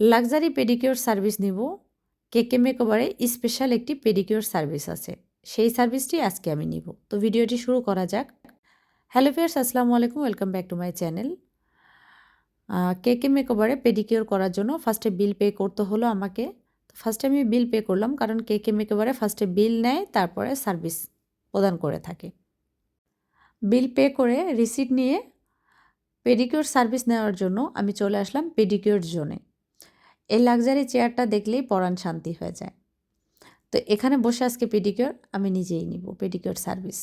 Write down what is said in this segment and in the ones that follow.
Luxury pedicure service নিব। KK মেকওভারে special একটি পেডিকিওর সার্ভিস আছে, সেই সার্ভিসটি আজকে আমি নিব। তো ভিডিওটি শুরু করা যাক। হ্যালো ফিয়ার্স আসসালামু আলাইকুম welcome back to my channel KK মেকওভারে pedicure করার জন্য ফার্স্টে বিল পে করতে হলো আমাকে। ফার্স্টে আমি বিল পে করলাম, কারণ কেকে মেকওভারে ফার্স্টে বিল নেয়, তারপরে সার্ভিস প্রদান করে থাকে। বিল পে করে রিসিট নিয়ে পেডিকিওর সার্ভিস নেওয়ার জন্য আমি চলে আসলাম পেডিকিওর জোনে এই লাক্সারি চেয়ারটা দেখলেই পরাণ শান্তি হয়ে যায়। তো এখানে বসে আজকে পেডিকিওর আমি নিজেই নিব পেডিকিওর সার্ভিস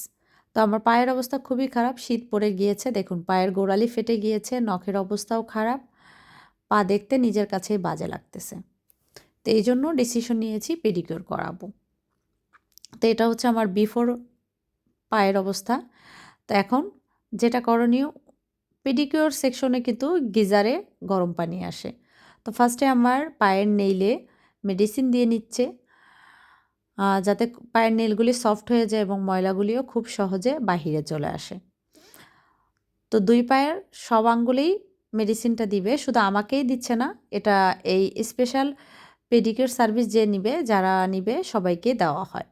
তো আমার পায়ের অবস্থা খুবই খারাপ, শীত পড়ে গিয়েছে, দেখুন পায়ের গোড়ালি ফেটে গিয়েছে, নখের অবস্থাও খারাপ, পা দেখতে নিজের কাছেই বাজে লাগতেছে। তো এই জন্য ডিসিশন নিয়েছি পেডিকিওর করাবো। তো এটা হচ্ছে আমার বিফোর পায়ের অবস্থা। তো এখন যেটা করণীয় পেডিকিওর সেকশনে কিন্তু গিজারে গরম পানি আসে। তো ফার্স্টে আমার পায়ের নেইলে মেডিসিন দিয়ে নিচ্ছে যাতে পায়ের নেলগুলি সফট হয়ে যায় এবং ময়লাগুলিও খুব সহজে বাহিরে চলে আসে। তো দুই পায়ের সব আঙ্গুলেই মেডিসিনটা দিবে, শুধু আমাকেই দিচ্ছে না, এটা এই স্পেশাল পেডিকিওর সার্ভিস যে নিবে, যারা নিবে, সবাইকে দেওয়া হয়।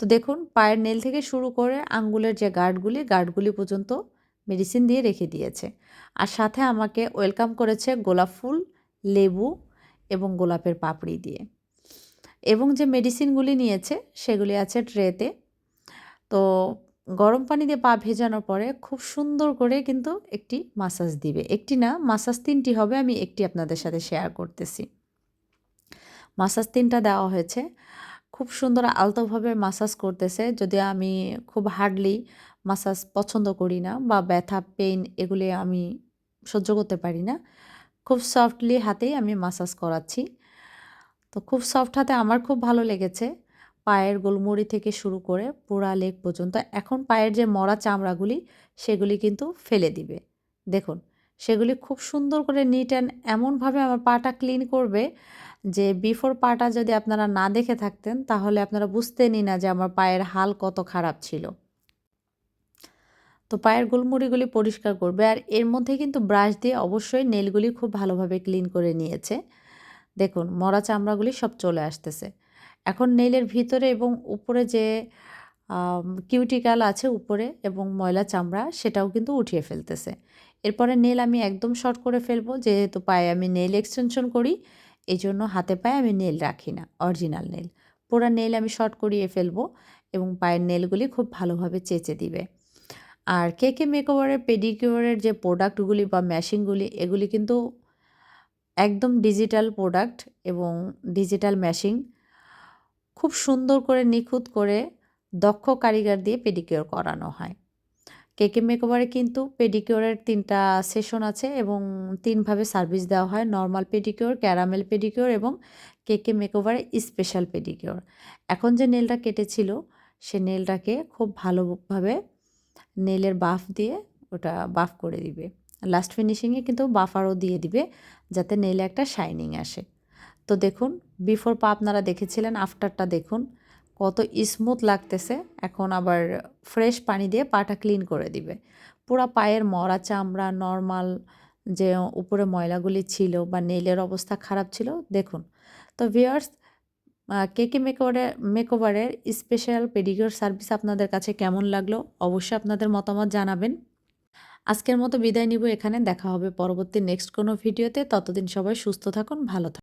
তো দেখুন, পায়ের নেল থেকে শুরু করে আঙ্গুলের যে গার্ডগুলি গার্ডগুলি পর্যন্ত মেডিসিন দিয়ে রেখে দিয়েছে। আর সাথে আমাকে ওয়েলকাম করেছে গোলাপ ফুল লেবু এবং গোলাপের পাপড়ি দিয়ে। এবং যে মেডিসিনগুলি নিয়েছে, সেগুলি আছে ট্রেতে। তো গরম পানি দিয়ে পা ভেজানোর পরে খুব সুন্দর করে কিন্তু একটি মাসাজ দিবে। একটি না, মাসাজ তিনটি হবে, আমি একটি আপনাদের সাথে শেয়ার করতেছি। মাসাজ তিনটা দেওয়া হয়েছে। খুব সুন্দর আলতোভাবে মাসাজ করতেছে। যদি আমি খুব হার্ডলি মাসাজ পছন্দ করি না বা ব্যথা পেইন এগুলি আমি সহ্য করতে পারি না খুব সফটলি হাতেই আমি মাসাজ করাচ্ছি। তো খুব সফট হাতে আমার খুব ভালো লেগেছে। পায়ের গোলমুড়ি থেকে শুরু করে পুরা লেগ পর্যন্ত। এখন পায়ের যে মরা চামড়াগুলি, সেগুলি কিন্তু ফেলে দিবে। দেখুন, সেগুলি খুব সুন্দর করে নিট অ্যান্ড এমনভাবে আমার পাটা ক্লিন করবে যে বিফোর পাটা যদি আপনারা না দেখে থাকতেন, তাহলে আপনারা বুঝতেনই না যে আমার পায়ের হাল কত খারাপ ছিল। তো পায়ের গোলমুড়িগুলি পরিষ্কার করবে আর এর মধ্যে কিন্তু ব্রাশ দিয়ে অবশ্যই নেলগুলি খুব ভালোভাবে ক্লিন করে নিয়েছে। দেখুন, মরা চামড়াগুলি সব চলে আসতেছে। এখন নেলের ভিতরে এবং উপরে যে কিউটিকাল আছে উপরে এবং ময়লা চামড়া, সেটাও কিন্তু উঠিয়ে ফেলতেছে। এরপরে নেল আমি একদম শর্ট করে ফেলব, যেহেতু পায়ে আমি নেল এক্সটেনশন করি এই জন্য হাতে পায়ে আমি নেল রাখি না, অরিজিনাল নেল। পুরা নেল আমি শর্ট করিয়ে ফেলব এবং পায়ের নেলগুলি খুব ভালোভাবে চেঁচে দিবে। আর কে কে মেকওভারের পেডিকিওরের যে প্রোডাক্টগুলি বা ম্যাশিংগুলি এগুলি কিন্তু একদম ডিজিটাল প্রোডাক্ট এবং ডিজিটাল ম্যাশিং খুব সুন্দর করে, নিখুঁত করে দক্ষ কারিগর দিয়ে পেডিকিওর করানো হয়। কেকে মেকওভারে কিন্তু পেডিকিওরের তিনটা সেশন আছে এবং তিনভাবে সার্ভিস দেওয়া হয় নর্মাল পেডিকিওর ক্যারামেল পেডিকিওর এবং কেকে মেকওভারে স্পেশাল পেডিকিওর এখন যে নেলটা কেটেছিল, সে নেলটাকে খুব ভালোভাবে নেলের বাফ দিয়ে ওটা বাফ করে দিবে। লাস্ট ফিনিশিংয়ে কিন্তু বাফারও দিয়ে দিবে যাতে নেলে একটা শাইনিং আসে। তো দেখুন বিফোর পা আপনারা দেখেছিলেন আফটারটা দেখুন, কত স্মুথ লাগতেছে। এখন আবার ফ্রেশ পানি দিয়ে পাটা ক্লিন করে দিবে। পুরো পায়ের মরা চামড়া নর্মাল যে উপরে ময়লাগুলি ছিল বা নেলের অবস্থা খারাপ ছিল, দেখুন। তো ভিওয়ার্স কেকে মেকওভারের মেকওভারের স্পেশাল পেডিকিওর সার্ভিস আপনাদের কাছে কেমন লাগল অবশ্যই আপনাদের মতামত জানাবেন। আজকের মতো বিদায় নিব এখানে, দেখা হবে পরবর্তী নেক্সট কোনো ভিডিওতে ততদিন সবাই সুস্থ থাকুন, ভালো থাকুন।